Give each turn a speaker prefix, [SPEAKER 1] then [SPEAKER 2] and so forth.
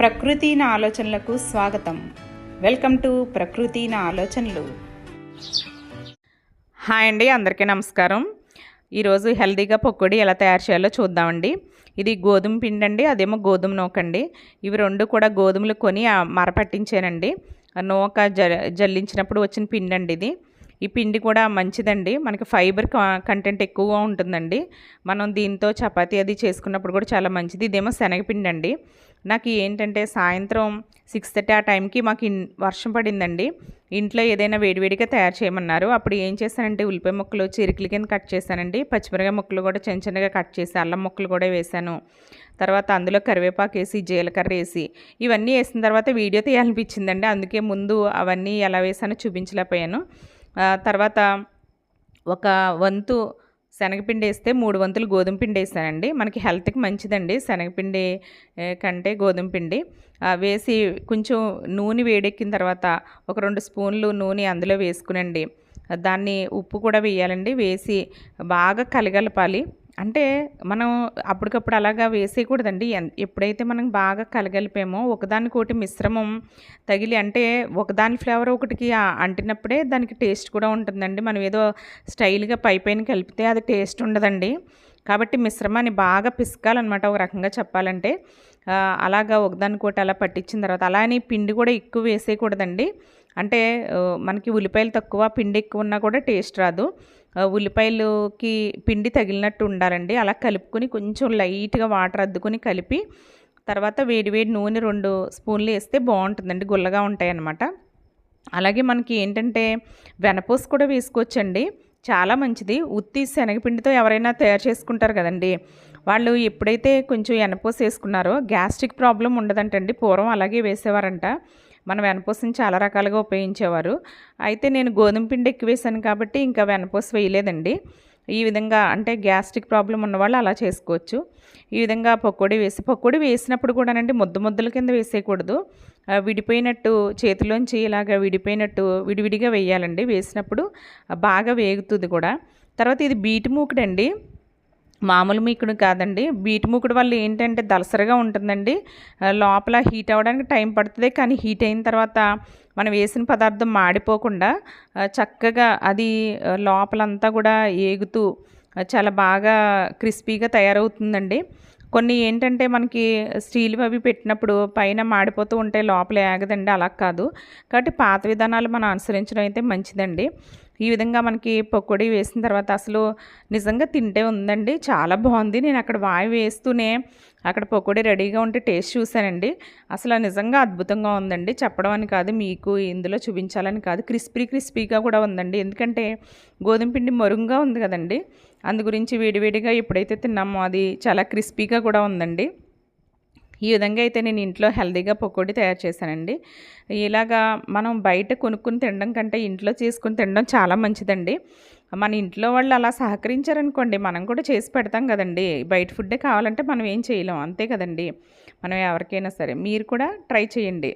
[SPEAKER 1] ప్రకృతి నా ఆలోచనలకు స్వాగతం. వెల్కమ్ టు ప్రకృతి నా ఆలోచనలు. హాయ్ అండి అందరికీ నమస్కారం. ఈరోజు హెల్తీగా పొక్కుడి ఎలా తయారు చేయాలో చూద్దామండి. ఇది గోధుమ పిండి అండి అదేమో గోధుమ నూకండి. ఇవి రెండు కూడా గోధుమలు కొని మరపట్టించానండి ఆ నూక జ జల్లించినప్పుడు వచ్చిన పిండి అండి ఇది. ఈ పిండి కూడా మంచిదండి. మనకి ఫైబర్ కంటెంట్ ఎక్కువగా ఉంటుందండి. మనం దీంతో చపాతీ అది చేసుకున్నప్పుడు కూడా చాలా మంచిది. ఇదేమో శనగపిండి అండి నాకు ఏంటంటే సాయంత్రం సిక్స్ థర్టీ ఆ టైంకి మాకు ఇన్ వర్షం పడిందండి. ఇంట్లో ఏదైనా వేడివేడిగా తయారు చేయమన్నారు. అప్పుడు ఏం చేశానంటే ఉల్లిపాయ ముక్కలు చిరుకుల కింద కట్ చేశానండి. పచ్చిమిరకాయ ముక్కలు కూడా చిన్న చిన్నగా కట్ చేసి అల్లం ముక్కలు కూడా వేశాను. తర్వాత అందులో కరివేపాకు వేసి జీలకర్ర వేసి ఇవన్నీ వేసిన తర్వాత వీడియో తీయాలనిపించిందండి. అందుకే ముందు అవన్నీ ఎలా వేసానో చూపించలేకపోయాను. తర్వాత ఒక వంతు శనగపిండి వేస్తే మూడు వంతులు గోధుమ పిండి వేసానండి మనకి హెల్త్కి మంచిదండి శనగపిండి కంటే గోధుమ పిండి. వేసి కొంచెం నూనె వేడెక్కిన తర్వాత ఒక రెండు స్పూన్లు నూనె అందులో వేసుకునండి. దాన్ని ఉప్పు కూడా వేయాలండి. వేసి బాగా కలగలపాలి. అంటే మనం అప్పటికప్పుడు అలాగా వేసేయకూడదండి. ఎన్- ఎప్పుడైతే మనం బాగా కలగలిపామో ఒకదానికోటి మిశ్రమం తగిలి అంటే ఒకదాని ఫ్లేవర్ ఒకటికి అంటినప్పుడే దానికి టేస్ట్ కూడా ఉంటుందండి. మనం ఏదో స్టైల్గా పై పైన కలిపితే అది టేస్ట్ ఉండదండి. కాబట్టి మిశ్రమాన్ని బాగా పిసకాలన్నమాట ఒక రకంగా చెప్పాలంటే. అలాగా ఒకదానికోటి అలా పట్టించిన తర్వాత అలా అని పిండి కూడా ఎక్కువ వేసేయకూడదండి. అంటే మనకి ఉల్లిపాయలు తక్కువ పిండి ఎక్కువ ఉన్నా కూడా టేస్ట్ రాదు. ఉల్లిపాయలుకి పిండి తగిలినట్టు ఉండాలండి. అలా కలుపుకొని కొంచెం లైట్గా వాటర్ అద్దుకొని కలిపి తర్వాత వేడివేడి నూనె రెండు స్పూన్లు వేస్తే బాగుంటుందండి. గుల్లగా ఉంటాయి అన్నమాట అలాగే మనకి ఏంటంటే వెనపూస కూడా వేసుకోవచ్చండి. చాలా మంచిది. ఉత్తి శనగపిండితో ఎవరైనా తయారు చేసుకుంటారు కదండి. వాళ్ళు ఎప్పుడైతే కొంచెం వెనపూస వేసుకున్నారో గ్యాస్ట్రిక్ ప్రాబ్లం ఉండదంటండి. పూర్వం అలాగే వేసేవారంట. మనం వెనపూసని చాలా రకాలుగా ఉపయోగించేవారు. అయితే నేను గోధుమ పిండి ఎక్కువ వేసాను కాబట్టి ఇంకా వెనపూస వేయలేదండి. ఈ విధంగా అంటే గ్యాస్ట్రిక్ ప్రాబ్లం ఉన్నవాళ్ళు అలా చేసుకోవచ్చు. ఈ విధంగా పకోడీ వేసి పకోడీ వేసినప్పుడు కూడానండి ముద్ద ముద్దల కింద వేసేయకూడదు. విడిపోయినట్టు చేతిలోంచి ఇలాగ విడిపోయినట్టు విడివిడిగా వేయాలండి. వేసినప్పుడు బాగా వేగుతుంది కూడా. తర్వాత ఇది బీటి మూకుడండి. మామూలు మీకుడు కాదండి. బీటి మూకుడు వల్ల ఏంటంటే దలసరగా ఉంటుందండి. లోపల హీట్ అవ్వడానికి టైం పడుతుంది. కానీ హీట్ అయిన తర్వాత మనం వేసిన పదార్థం మాడిపోకుండా చక్కగా అది లోపలంతా కూడా ఏగుతూ చాలా బాగా క్రిస్పీగా తయారవుతుందండి. కొన్ని ఏంటంటే మనకి స్టీల్ అవి పెట్టినప్పుడు పైన మాడిపోతూ ఉంటే లోపల ఏగదండి. అలా కాదు. కాబట్టి పాత విధానాలు మనం అనుసరించడం అయితే మంచిదండి. ఈ విధంగా మనకి పకోడీ వేసిన తర్వాత అసలు నిజంగా తింటే ఉందండి. చాలా బాగుంది. నేను అక్కడ వాయి వేస్తూనే అక్కడ పకోడీ రెడీగా ఉంటే టేస్ట్ చూశానండి. అసలు నిజంగా అద్భుతంగా ఉందండి. చెప్పడం అని కాదు మీకు ఇందులో చూపించాలని కాదు. క్రిస్పీ క్రిస్పీగా కూడా ఉందండి. ఎందుకంటే గోధుమ పిండి మరుగుగా ఉంది కదండి. అందు గురించి వేడివేడిగా ఎప్పుడైతే తిన్నామో అది చాలా క్రిస్పీగా కూడా ఉందండి. ఈ విధంగా అయితే నేను ఇంట్లో హెల్దీగా పకోడీ తయారు చేశానండి. ఇలాగా మనం బయట కొనుక్కుని తినడం కంటే ఇంట్లో చేసుకుని తినడం చాలా మంచిదండి. మన ఇంట్లో వాళ్ళు అలా సహకరించారనుకోండి మనం కూడా చేసి పెడతాం కదండి. బయట ఫుడ్డే కావాలంటే మనం ఏం చేయలేం అంతే కదండి. మనం ఎవరికైనా సరే మీరు కూడా ట్రై చేయండి.